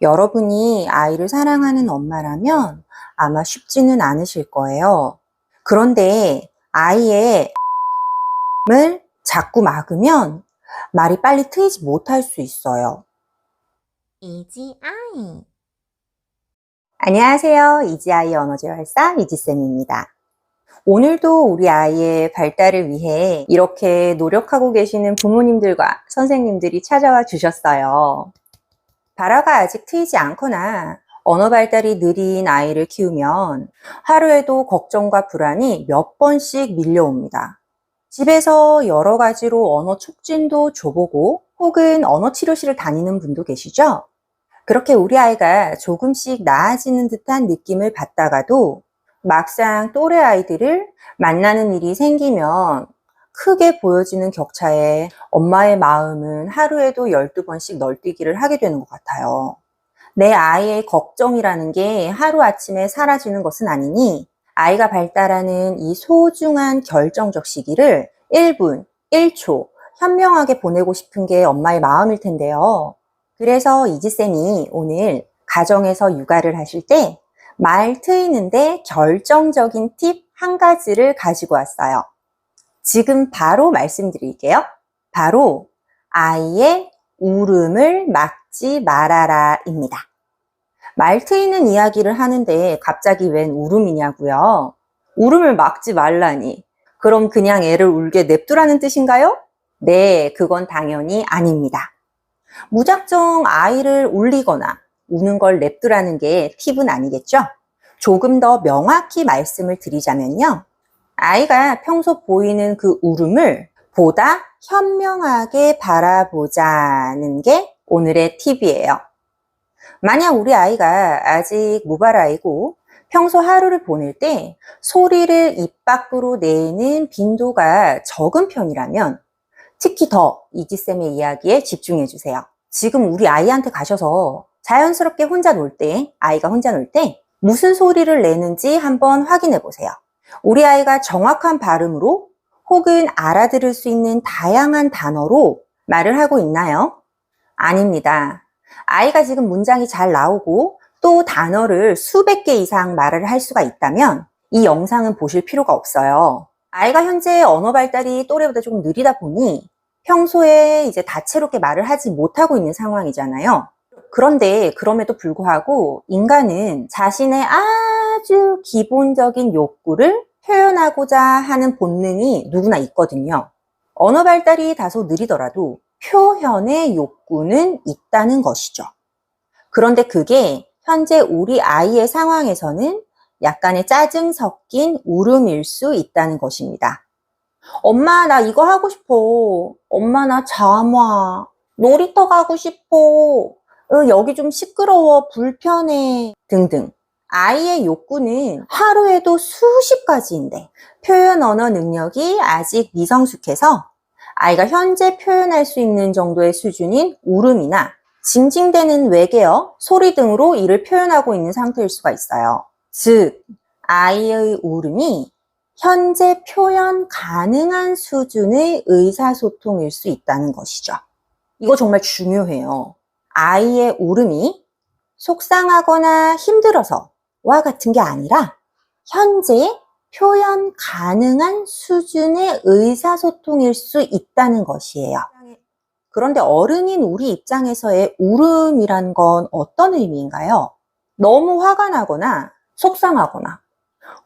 여러분이 아이를 사랑하는 엄마라면 아마 쉽지는 않으실 거예요. 그런데 아이의 을 자꾸 막으면 말이 빨리 트이지 못할 수 있어요. 이지 아이. 안녕하세요. 이지아이 언어재활사 이지쌤입니다. 오늘도 우리 아이의 발달을 위해 이렇게 노력하고 계시는 부모님들과 선생님들이 찾아와 주셨어요. 발화가 아직 트이지 않거나 언어 발달이 느린 아이를 키우면 하루에도 걱정과 불안이 몇 번씩 밀려옵니다. 집에서 여러 가지로 언어 촉진도 줘보고 혹은 언어 치료실을 다니는 분도 계시죠? 그렇게 우리 아이가 조금씩 나아지는 듯한 느낌을 받다가도 막상 또래 아이들을 만나는 일이 생기면 크게 보여지는 격차에 엄마의 마음은 하루에도 12번씩 널뛰기를 하게 되는 것 같아요. 내 아이의 걱정이라는 게 하루아침에 사라지는 것은 아니니 아이가 발달하는 이 소중한 결정적 시기를 1분, 1초 현명하게 보내고 싶은 게 엄마의 마음일 텐데요. 그래서 이지쌤이 오늘 가정에서 육아를 하실 때 말 트이는데 결정적인 팁 한 가지를 가지고 왔어요. 지금 바로 말씀드릴게요. 바로 아이의 울음을 막지 말아라입니다. 말 트이는 이야기를 하는데 갑자기 웬 울음이냐고요? 울음을 막지 말라니. 그럼 그냥 애를 울게 냅두라는 뜻인가요? 네, 그건 당연히 아닙니다. 무작정 아이를 울리거나 우는 걸 냅두라는 게 팁은 아니겠죠? 조금 더 명확히 말씀을 드리자면요. 아이가 평소 보이는 그 울음을 보다 현명하게 바라보자는 게 오늘의 팁이에요. 만약 우리 아이가 아직 무발아이고 평소 하루를 보낼 때 소리를 입 밖으로 내는 빈도가 적은 편이라면 특히 더 이지쌤의 이야기에 집중해 주세요. 지금 우리 아이한테 가셔서 자연스럽게 혼자 놀 때, 아이가 혼자 놀 때 무슨 소리를 내는지 한번 확인해 보세요. 우리 아이가 정확한 발음으로 혹은 알아들을 수 있는 다양한 단어로 말을 하고 있나요? 아닙니다. 아이가 지금 문장이 잘 나오고 또 단어를 수백 개 이상 말을 할 수가 있다면 이 영상은 보실 필요가 없어요. 아이가 현재 언어 발달이 또래보다 조금 느리다 보니 평소에 이제 다채롭게 말을 하지 못하고 있는 상황이잖아요. 그런데 그럼에도 불구하고 인간은 자신의 아 주 기본적인 욕구를 표현하고자 하는 본능이 누구나 있거든요. 언어 발달이 다소 느리더라도 표현의 욕구는 있다는 것이죠. 그런데 그게 현재 우리 아이의 상황에서는 약간의 짜증 섞인 울음일 수 있다는 것입니다. 엄마, 나 이거 하고 싶어. 엄마, 나 잠와. 놀이터 가고 싶어. 어, 여기 좀 시끄러워. 불편해. 등등. 아이의 욕구는 하루에도 수십 가지인데 표현 언어 능력이 아직 미성숙해서 아이가 현재 표현할 수 있는 정도의 수준인 울음이나 징징대는 외계어, 소리 등으로 이를 표현하고 있는 상태일 수가 있어요. 즉, 아이의 울음이 현재 표현 가능한 수준의 의사소통일 수 있다는 것이죠. 이거 정말 중요해요. 아이의 울음이 속상하거나 힘들어서 와 같은 게 아니라 현재 표현 가능한 수준의 의사소통일 수 있다는 것이에요. 그런데 어른인 우리 입장에서의 울음이란 건 어떤 의미인가요? 너무 화가 나거나 속상하거나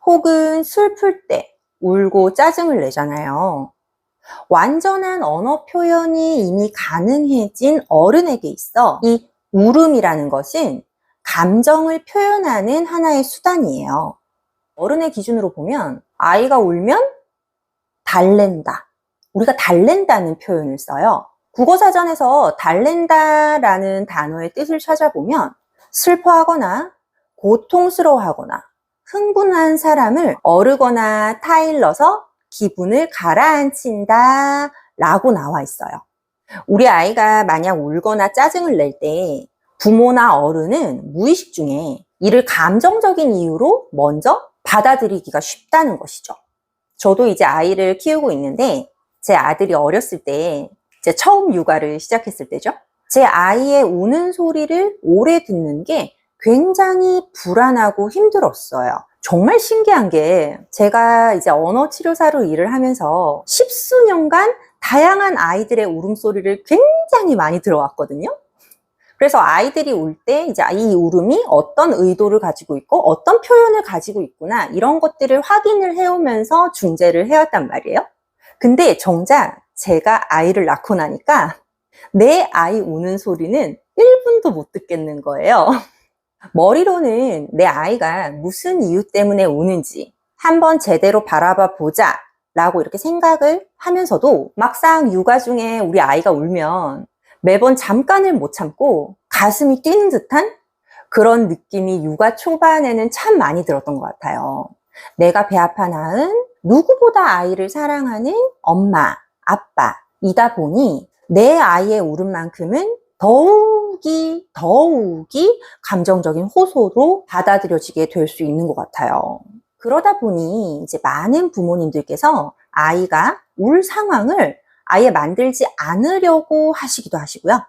혹은 슬플 때 울고 짜증을 내잖아요. 완전한 언어 표현이 이미 가능해진 어른에게 있어 이 울음이라는 것은 감정을 표현하는 하나의 수단이에요. 어른의 기준으로 보면 아이가 울면 달랜다. 우리가 달랜다는 표현을 써요. 국어사전에서 달랜다라는 단어의 뜻을 찾아보면 슬퍼하거나 고통스러워하거나 흥분한 사람을 어르거나 타일러서 기분을 가라앉힌다 라고 나와 있어요. 우리 아이가 만약 울거나 짜증을 낼 때 부모나 어른은 무의식 중에 이를 감정적인 이유로 먼저 받아들이기가 쉽다는 것이죠. 저도 이제 아이를 키우고 있는데 제 아들이 어렸을 때 이제 처음 육아를 시작했을 때죠. 제 아이의 우는 소리를 오래 듣는 게 굉장히 불안하고 힘들었어요. 정말 신기한 게 제가 이제 언어 치료사로 일을 하면서 십수년간 다양한 아이들의 울음소리를 굉장히 많이 들어왔거든요. 그래서 아이들이 울 때 이제 이 울음이 어떤 의도를 가지고 있고 어떤 표현을 가지고 있구나 이런 것들을 확인을 해오면서 중재를 해왔단 말이에요. 근데 정작 제가 아이를 낳고 나니까 내 아이 우는 소리는 1분도 못 듣겠는 거예요. 머리로는 내 아이가 무슨 이유 때문에 우는지 한번 제대로 바라봐 보자 라고 이렇게 생각을 하면서도 막상 육아 중에 우리 아이가 울면 매번 잠깐을 못 참고 가슴이 뛰는 듯한 그런 느낌이 육아 초반에는 참 많이 들었던 것 같아요. 내가 배 아파 낳은 누구보다 아이를 사랑하는 엄마, 아빠이다 보니 내 아이의 울음만큼은 더욱이, 더욱이 감정적인 호소로 받아들여지게 될 수 있는 것 같아요. 그러다 보니 이제 많은 부모님들께서 아이가 울 상황을 아예 만들지 않으려고 하시기도 하시고요.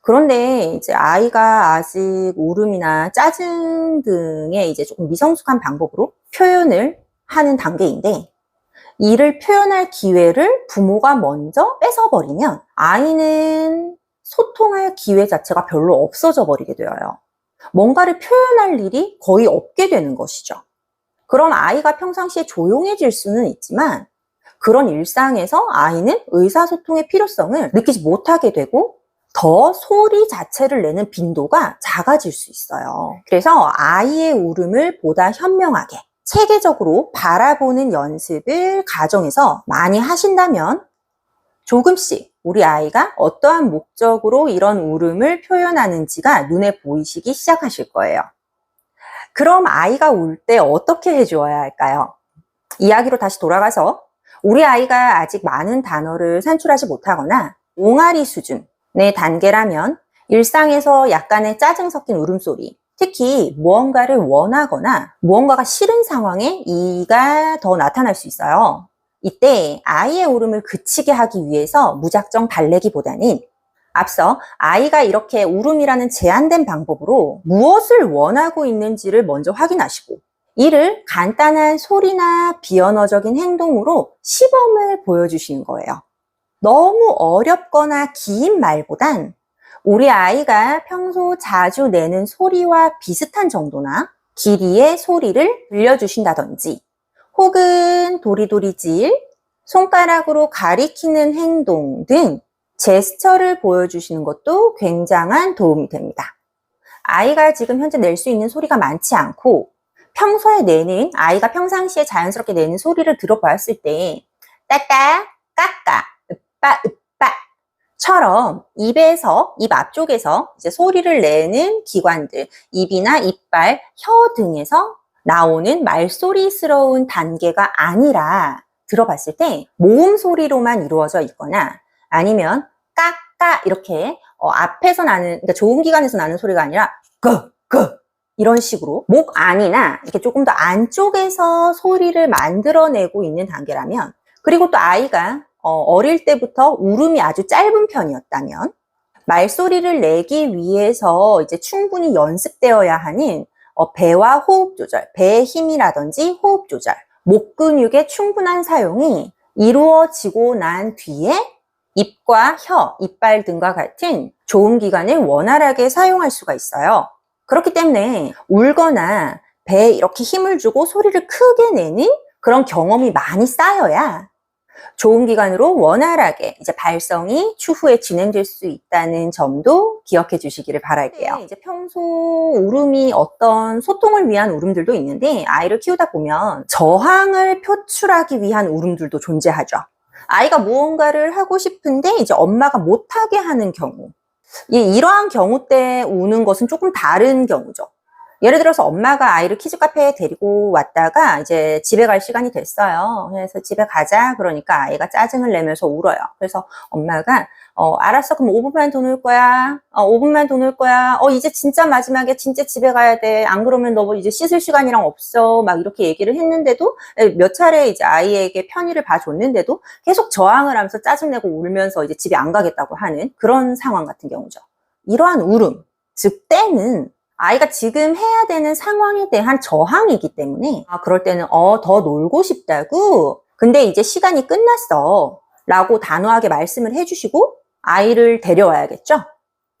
그런데 이제 아이가 아직 울음이나 짜증 등의 이제 조금 미성숙한 방법으로 표현을 하는 단계인데 이를 표현할 기회를 부모가 먼저 뺏어버리면 아이는 소통할 기회 자체가 별로 없어져 버리게 되어요. 뭔가를 표현할 일이 거의 없게 되는 것이죠. 그럼 아이가 평상시에 조용해질 수는 있지만 그런 일상에서 아이는 의사소통의 필요성을 느끼지 못하게 되고 더 소리 자체를 내는 빈도가 작아질 수 있어요. 그래서 아이의 울음을 보다 현명하게 체계적으로 바라보는 연습을 가정에서 많이 하신다면 조금씩 우리 아이가 어떠한 목적으로 이런 울음을 표현하는지가 눈에 보이시기 시작하실 거예요. 그럼 아이가 울 때 어떻게 해주어야 할까요? 이야기로 다시 돌아가서 우리 아이가 아직 많은 단어를 산출하지 못하거나 옹알이 수준의 단계라면 일상에서 약간의 짜증 섞인 울음소리, 특히 무언가를 원하거나 무언가가 싫은 상황에 이가 더 나타날 수 있어요. 이때 아이의 울음을 그치게 하기 위해서 무작정 달래기보다는 앞서 아이가 이렇게 울음이라는 제한된 방법으로 무엇을 원하고 있는지를 먼저 확인하시고 이를 간단한 소리나 비언어적인 행동으로 시범을 보여주시는 거예요. 너무 어렵거나 긴 말보단 우리 아이가 평소 자주 내는 소리와 비슷한 정도나 길이의 소리를 들려주신다든지 혹은 도리도리질, 손가락으로 가리키는 행동 등 제스처를 보여주시는 것도 굉장한 도움이 됩니다. 아이가 지금 현재 낼 수 있는 소리가 많지 않고 평소에 내는 아이가 평상시에 자연스럽게 내는 소리를 들어보았을 때 따따, 까까, 으빠, 으빠처럼 입에서 입 앞쪽에서 이제 소리를 내는 기관들 입이나 이빨, 혀 등에서 나오는 말소리스러운 단계가 아니라 들어봤을 때 모음 소리로만 이루어져 있거나 아니면 까까 이렇게 어, 앞에서 나는 그러니까 좋은 기관에서 나는 소리가 아니라 끄 끄 이런 식으로 목 안이나 이렇게 조금 더 안쪽에서 소리를 만들어내고 있는 단계라면 그리고 또 아이가 어, 릴 때부터 울음이 아주 짧은 편이었다면 말소리를 내기 위해서 이제 충분히 연습되어야 하는 어, 배와 호흡 조절, 배의 힘이라든지 호흡 조절, 목 근육의 충분한 사용이 이루어지고 난 뒤에 입과 혀, 이빨 등과 같은 좋은 기관을 원활하게 사용할 수가 있어요. 그렇기 때문에 울거나 배에 이렇게 힘을 주고 소리를 크게 내는 그런 경험이 많이 쌓여야 좋은 기관으로 원활하게 이제 발성이 추후에 진행될 수 있다는 점도 기억해 주시기를 바랄게요. 이제 평소 울음이 어떤 소통을 위한 울음들도 있는데 아이를 키우다 보면 저항을 표출하기 위한 울음들도 존재하죠. 아이가 무언가를 하고 싶은데 이제 엄마가 못하게 하는 경우. 이- 이러한 경우 때 우는 것은 조금 다른 경우죠. 예를 들어서 엄마가 아이를 키즈 카페에 데리고 왔다가 이제 집에 갈 시간이 됐어요. 그래서 집에 가자. 그러니까 아이가 짜증을 내면서 울어요. 그래서 엄마가 어, 알았어. 그럼 5분만 더 놀 거야. 어, 5분만 더 놀 거야. 어, 이제 진짜 마지막에 진짜 집에 가야 돼. 안 그러면 너 이제 씻을 시간이랑 없어. 막 이렇게 얘기를 했는데도 몇 차례 이제 아이에게 편의를 봐줬는데도 계속 저항을 하면서 짜증내고 울면서 이제 집에 안 가겠다고 하는 그런 상황 같은 경우죠. 이러한 울음, 즉 때는 아이가 지금 해야 되는 상황에 대한 저항이기 때문에 아 그럴 때는 어 더 놀고 싶다고. 근데 이제 시간이 끝났어. 라고 단호하게 말씀을 해주시고 아이를 데려와야겠죠?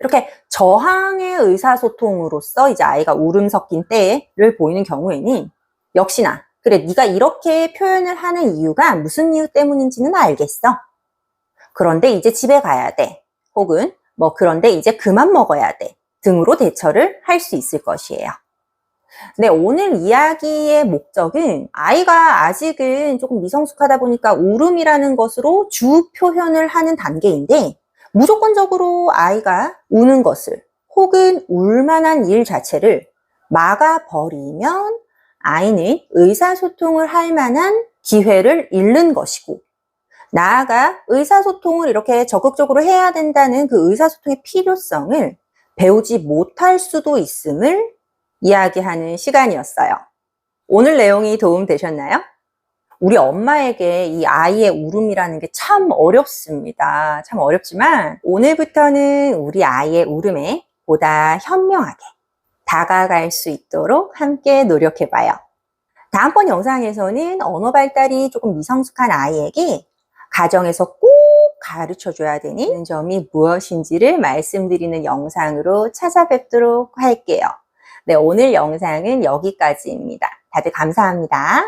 이렇게 저항의 의사소통으로서 이제 아이가 울음 섞인 때를 보이는 경우에는 역시나 그래 네가 이렇게 표현을 하는 이유가 무슨 이유 때문인지는 알겠어. 그런데 이제 집에 가야 돼. 혹은 뭐 그런데 이제 그만 먹어야 돼 등으로 대처를 할 수 있을 것이에요. 네, 오늘 이야기의 목적은 아이가 아직은 조금 미성숙하다 보니까 울음이라는 것으로 주 표현을 하는 단계인데 무조건적으로 아이가 우는 것을 혹은 울만한 일 자체를 막아버리면 아이는 의사소통을 할 만한 기회를 잃는 것이고 나아가 의사소통을 이렇게 적극적으로 해야 된다는 그 의사소통의 필요성을 배우지 못할 수도 있음을 이야기하는 시간이었어요. 오늘 내용이 도움되셨나요? 우리 엄마에게 이 아이의 울음이라는 게 참 어렵습니다. 참 어렵지만 오늘부터는 우리 아이의 울음에 보다 현명하게 다가갈 수 있도록 함께 노력해봐요. 다음번 영상에서는 언어 발달이 조금 미성숙한 아이에게 가정에서 꼭 가르쳐 줘야 되는 점이 무엇인지를 말씀드리는 영상으로 찾아뵙도록 할게요. 네, 오늘 영상은 여기까지입니다. 다들 감사합니다.